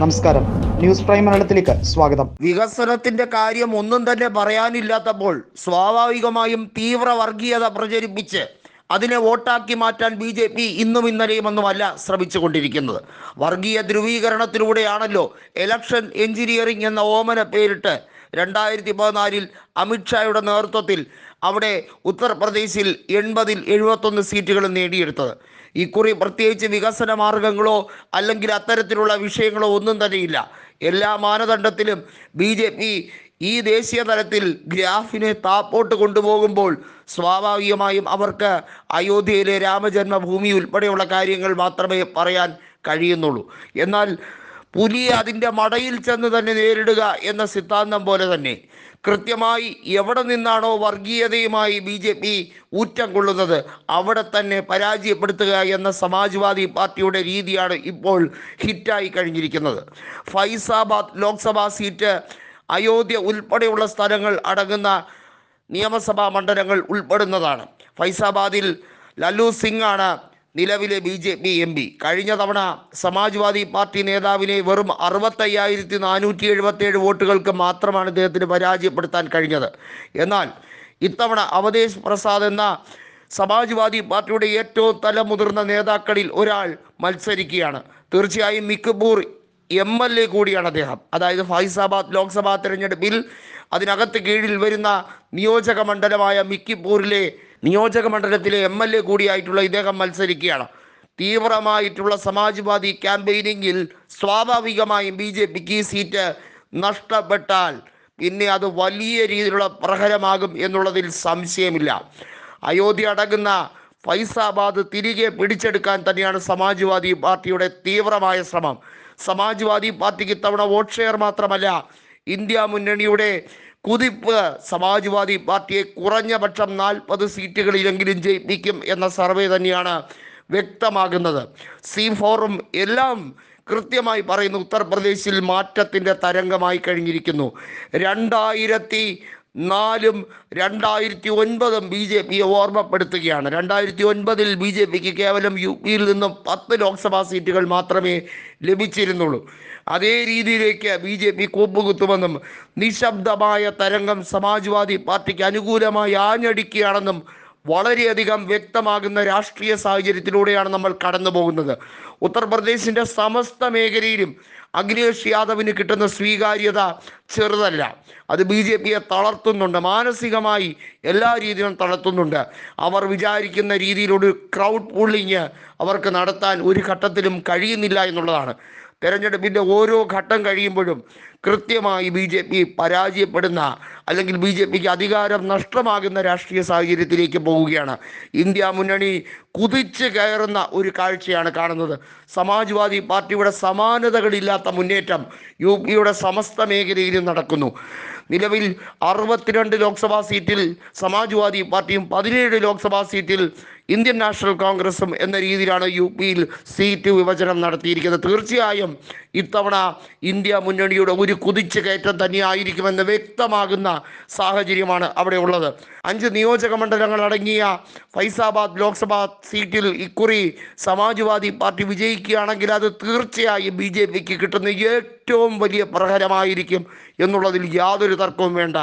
നമസ്കാരം. News prime മലയാളത്തിലേക്ക് സ്വാഗതം. വികസനത്തിന്റെ കാര്യം ഒന്നും തന്നെ പറയാനില്ലാത്തപ്പോൾ സ്വാഭാവികമായും തീവ്ര വർഗീയത പ്രചരിപ്പിച്ച് അതിനെ വോട്ടാക്കി മാറ്റാൻ ബി ജെ പി ഇന്നും ഇന്നലെയും ഒന്നുമല്ല ശ്രമിച്ചുകൊണ്ടിരിക്കുന്നത്. വർഗീയ ധ്രുവീകരണത്തിലൂടെയാണല്ലോ ഇലക്ഷൻ എഞ്ചിനീയറിംഗ് എന്ന ഓമന പേരിട്ട് രണ്ടായിരത്തി പതിനാലിൽ അമിത്ഷായുടെ നേതൃത്വത്തിൽ അവിടെ ഉത്തർപ്രദേശിൽ എൺപതിൽ എഴുപത്തൊന്ന് സീറ്റുകൾ നേടിയെടുത്തത്. ഇക്കുറി പ്രത്യേകിച്ച് വികസന മാർഗങ്ങളോ അല്ലെങ്കിൽ അത്തരത്തിലുള്ള വിഷയങ്ങളോ ഒന്നും തന്നെയില്ല എല്ലാ മാനദണ്ഡത്തിലും ബി ജെ പി ഈ ദേശീയ തലത്തിൽ ഗ്രാഫിനെ താപ്പോട്ട് കൊണ്ടുപോകുമ്പോൾ സ്വാഭാവികമായും അവർക്ക് അയോധ്യയിലെ രാമജന്മഭൂമി ഉൾപ്പെടെയുള്ള കാര്യങ്ങൾ മാത്രമേ പറയാൻ കഴിയുന്നുള്ളൂ. എന്നാൽ പുലിയെ അതിന്റെ മടയിൽ ചെന്ന് തന്നെ നേരിടുക എന്ന സിദ്ധാന്തം പോലെ തന്നെ കൃത്യമായി എവിടെ നിന്നാണോ വർഗീയതയുമായി ബി ജെ പി ഊറ്റം കൊള്ളുന്നത് അവിടെ തന്നെ പരാജയപ്പെടുത്തുക എന്ന സമാജ്വാദി പാർട്ടിയുടെ രീതിയാണ് ഇപ്പോൾ ഹിറ്റായി കഴിഞ്ഞിരിക്കുന്നത്. ഫൈസാബാദ് ലോക്സഭാ സീറ്റ് അയോധ്യ ഉൾപ്പെടെയുള്ള സ്ഥലങ്ങൾ അടങ്ങുന്ന നിയമസഭാ മണ്ഡലങ്ങൾ ഉൾപ്പെടുന്നതാണ്. ഫൈസാബാദിൽ ലല്ലു സിംഗ് ആണ് നിലവിലെ B J P M P. കഴിഞ്ഞ തവണ സമാജ്വാദി പാർട്ടി നേതാവിനെ വെറും അറുപത്തയ്യായിരത്തി നാനൂറ്റി എഴുപത്തേഴ് വോട്ടുകൾക്ക് മാത്രമാണ് ഇദ്ദേഹത്തിന് പരാജയപ്പെടുത്താൻ കഴിഞ്ഞത്. എന്നാൽ ഇത്തവണ അവതേശ് പ്രസാദ് എന്ന സമാജ്വാദി പാർട്ടിയുടെ ഏറ്റവും തലമുതിർന്ന നേതാക്കളിൽ ഒരാൾ മത്സരിക്കുകയാണ്. തീർച്ചയായും മിക്കപൂർ എം എൽ എ കൂടിയാണ് അദ്ദേഹം. അതായത് ഫൈസാബാദ് ലോക്സഭാ തെരഞ്ഞെടുപ്പിൽ അതിനകത്ത് കീഴിൽ വരുന്ന നിയോജക മണ്ഡലമായ മിക്കിപ്പൂരിലെ നിയോജക മണ്ഡലത്തിലെ എം എൽ എ കൂടിയായിട്ടുള്ള ഇദ്ദേഹം മത്സരിക്കുകയാണ്. തീവ്രമായിട്ടുള്ള സമാജ്വാദി ക്യാമ്പയിനിങ്ങിൽ സ്വാഭാവികമായും ബി ജെ പിക്ക് ഈ സീറ്റ് നഷ്ടപ്പെട്ടാൽ പിന്നെ അത് വലിയ രീതിയിലുള്ള പ്രഹരമാകും എന്നുള്ളതിൽ സംശയമില്ല. അയോധ്യ അടങ്ങുന്ന ഫൈസാബാദ് തിരികെ പിടിച്ചെടുക്കാൻ തന്നെയാണ് സമാജ്വാദി പാർട്ടിയുടെ തീവ്രമായ ശ്രമം. സമാജ്വാദി പാർട്ടിക്ക് ഇത്തവണ വോട്ട് ഷെയർ മാത്രമല്ല ഇന്ത്യ മുന്നണിയുടെ കുതിപ്പ് സമാജ്വാദി പാർട്ടിയെ കുറഞ്ഞ പക്ഷം നാൽപ്പത് സീറ്റുകളിലെങ്കിലും ജയിപ്പിക്കും എന്ന സർവേ തന്നെയാണ് വ്യക്തമാകുന്നത്. സി ഫോറും എല്ലാം കൃത്യമായി പറയുന്നു ഉത്തർപ്രദേശിൽ മാറ്റത്തിന്റെ തരംഗമായി കഴിഞ്ഞിരിക്കുന്നു. രണ്ടായിരത്തി നാലും രണ്ടായിരത്തി ഒൻപതും ബി ജെ പിയെ ഓർമ്മപ്പെടുത്തുകയാണ്. രണ്ടായിരത്തി ഒൻപതിൽ ബി ജെ പിക്ക് കേവലം യു പിയിൽ നിന്നും പത്ത് ലോക്സഭാ സീറ്റുകൾ മാത്രമേ ലഭിച്ചിരുന്നുള്ളൂ. അതേ രീതിയിലേക്ക് ബി ജെ പി കൂപ്പുകുത്തുമെന്നും നിശബ്ദമായ തരംഗം സമാജ്വാദി പാർട്ടിക്ക് അനുകൂലമായി ആഞ്ഞടിക്കുകയാണെന്നും വളരെയധികം വ്യക്തമാകുന്ന രാഷ്ട്രീയ സാഹചര്യത്തിലൂടെയാണ് നമ്മൾ കടന്നു പോകുന്നത് ഉത്തർപ്രദേശിന്റെ സമസ്ത മേഖലയിലും അഖിലേഷ് യാദവിന് കിട്ടുന്ന സ്വീകാര്യത ചെറുതല്ല. അത് ബി ജെ പിയെ തളർത്തുന്നുണ്ട്. മാനസികമായി എല്ലാ രീതിയിലും തളർത്തുന്നുണ്ട്. അവർ വിചാരിക്കുന്ന രീതിയിലൊരു ക്രൗഡ് പൂളിങ് അവർക്ക് നടത്താൻ ഒരു ഘട്ടത്തിലും കഴിയുന്നില്ല എന്നുള്ളതാണ്. തെരഞ്ഞെടുപ്പിന്റെ ഓരോ ഘട്ടം കഴിയുമ്പോഴും കൃത്യമായി ബി ജെ പി പരാജയപ്പെടുന്ന അല്ലെങ്കിൽ ബി ജെ പിക്ക് അധികാരം നഷ്ടമാകുന്ന രാഷ്ട്രീയ സാഹചര്യത്തിലേക്ക് പോവുകയാണ്. ഇന്ത്യ മുന്നണി കുതിച്ച് കയറുന്ന ഒരു കാഴ്ചയാണ് കാണുന്നത്. സമാജ്വാദി പാർട്ടിയുടെ സമാനതകളില്ലാത്ത മുന്നേറ്റം യു പിയുടെ സമസ്ത മേഖലയിലും നടക്കുന്നു. നിലവിൽ അറുപത്തിരണ്ട് ലോക്സഭാ സീറ്റിൽ സമാജ്വാദി പാർട്ടിയും പതിനേഴ് ലോക്സഭാ സീറ്റിൽ ഇന്ത്യൻ നാഷണൽ കോൺഗ്രസും എന്ന രീതിയിലാണ് യു പിയിൽ സീറ്റ് വിഭജനം നടത്തിയിരിക്കുന്നത്. തീർച്ചയായും ഇത്തവണ ഇന്ത്യ മുന്നണിയുടെ ഒരു കുതിച്ചു കയറ്റം തന്നെയായിരിക്കുമെന്ന് വ്യക്തമാകുന്ന സാഹചര്യമാണ് അവിടെ ഉള്ളത്. അഞ്ച് നിയോജക മണ്ഡലങ്ങൾ അടങ്ങിയ ഫൈസാബാദ് ലോക്സഭാ സീറ്റിൽ ഇക്കുറി സമാജ്വാദി പാർട്ടി വിജയിക്കുകയാണെങ്കിൽ അത് തീർച്ചയായും ബി ജെ പിക്ക് കിട്ടുന്ന ഏറ്റവും വലിയ പ്രഹരമായിരിക്കും എന്നുള്ളതിൽ യാതൊരു തർക്കവും വേണ്ട.